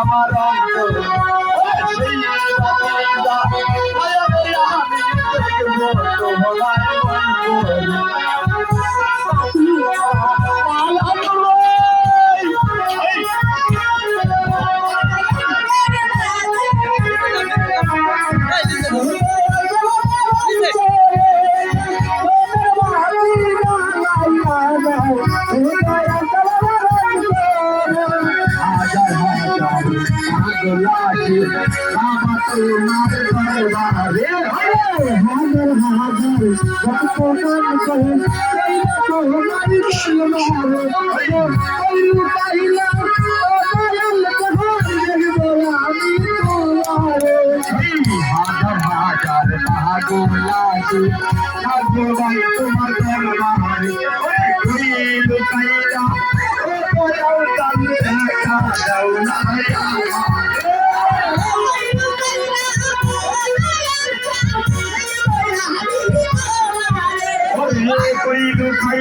আমার অন্তর সেই আগলাছে বাবা তোমার দরবারে হাজার হাজার কত মন করে তোমার দরবারে ওই পাইলা দয়াল কহার দেখব আমি তোমারে হাজার হাজার আগলাছে আগলাই তোমার দরবারে ওই লুকাইলা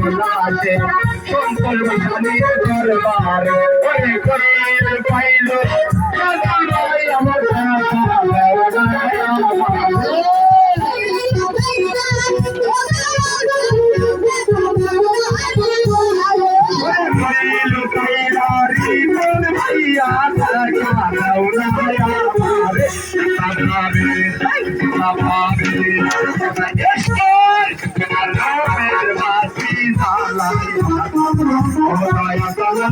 গান গাইতে আইসাতে দরবারে ওরে কইল পাইল। আমার কইল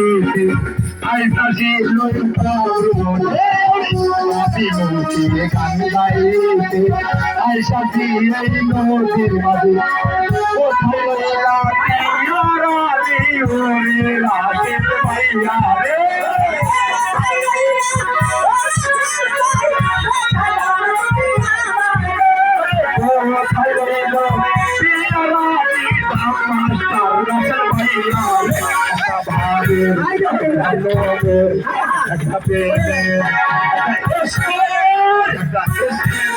গাইতে আইতাছি আমি মুখে গান গাইতে আইসাছি এই নদীর মাঝে। কোথায় রাতে রাতে ওরে রাতে ভাইয়া রে? Thank you. ভালোবের একটা প্রেমের একটা ইশকের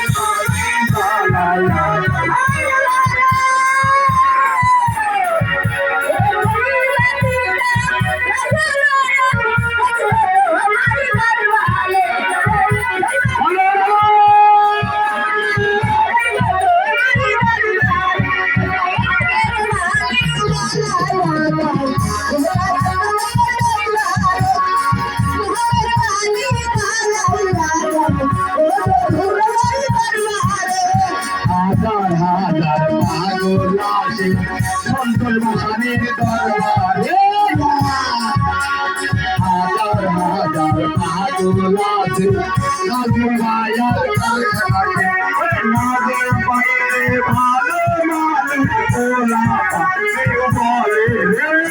আছে সন্তল মশানের দরবারে হাজার হাজার পাগল আছে নাজর মায়ার কাছে নাজর বাইরে ভালো মানুষ ওলা পাখি বলে রে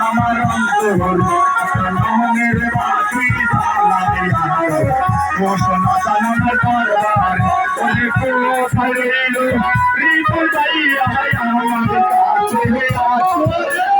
আমার অন্তর নহনের বাতি জ্বালায়া ও সোনা সালামের দরবার ওরে কোথায় রইল রিপু যাইয়া আমার কাছে আসো